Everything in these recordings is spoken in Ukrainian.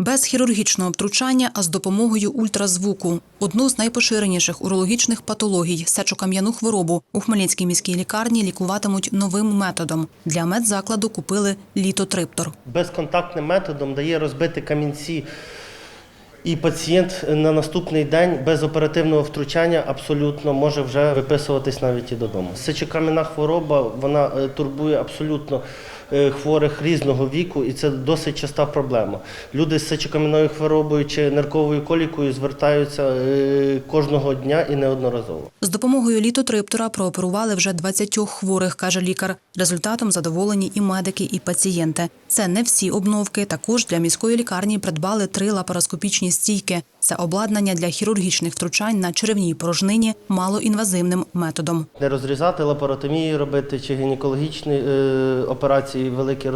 Без хірургічного втручання, а з допомогою ультразвуку. Одну з найпоширеніших урологічних патологій сечокам'яну хворобу у Хмельницькій міській лікарні лікуватимуть новим методом. Для медзакладу купили літотриптор. Безконтактним методом дає розбити камінці, і пацієнт на наступний день без оперативного втручання абсолютно може вже виписуватись навіть і додому. Сечокам'яна хвороба вона е, турбує абсолютно е, хворих різного віку, і це досить часта проблема. Люди з сечокам'яною хворобою чи нирковою колікою звертаються е, кожного дня і неодноразово. З допомогою літотриптора прооперували вже 20 хворих, каже лікар. Результатом задоволені і медики, і пацієнти. Це не всі обновки. Також для міської лікарні придбали три лапароскопічні стійки. Це обладнання для хірургічних втручань на черевній порожнині малоінвазивним методом. Не розрізати лапаротомії робити чи гінекологічні е, операції, великі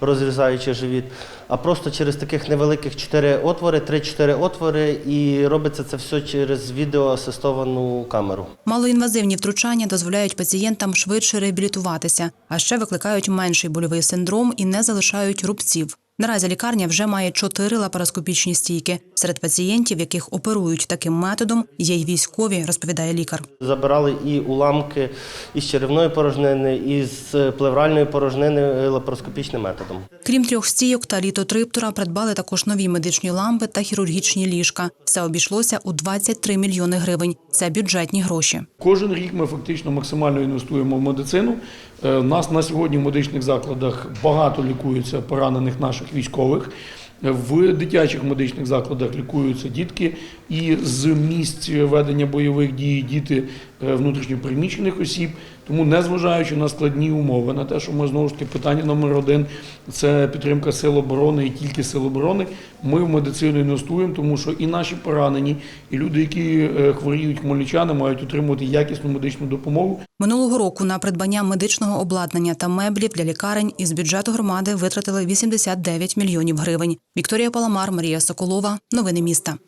розрізаючи живіт, а просто через таких невеликих 4 отвори, 3-4 отвори, і робиться це все через відеоасистовану камеру. Малоінвазивні втручання дозволяють пацієнтам швидше реабілітуватися, а ще викликають менший больовий синдром і не залишають рубців. Наразі лікарня вже має чотири лапароскопічні стійки. Серед пацієнтів, яких оперують таким методом, є й військові, розповідає лікар. Забирали і уламки із черевної порожнини, і з плевральної порожнини е, лапароскопічним методом. Крім трьох стійок та літотриптора, придбали також нові медичні лампи та хірургічні ліжка. Все обійшлося у 23 мільйони гривень. Це бюджетні гроші. Кожен рік ми фактично максимально інвестуємо в медицину. Е, нас на сьогодні в медичних закладах багато лікується поранених наших військових. В дитячих медичних закладах лікуються дітки, і з місць ведення бойових дій діти е, внутрішньопереміщених осіб. Тому, незважаючи на складні умови, на те, що ми знову ж таки питання номер один це підтримка сил оборони і тільки сил оборони. Ми в медицину інвестуємо, тому що і наші поранені, і люди, які е, хворіють хмельничани, мають отримувати якісну медичну допомогу. Минулого року на придбання медичного обладнання та меблів для лікарень із бюджету громади витратили 89 мільйонів гривень. Вікторія Паламар, Марія Соколова. Новини міста.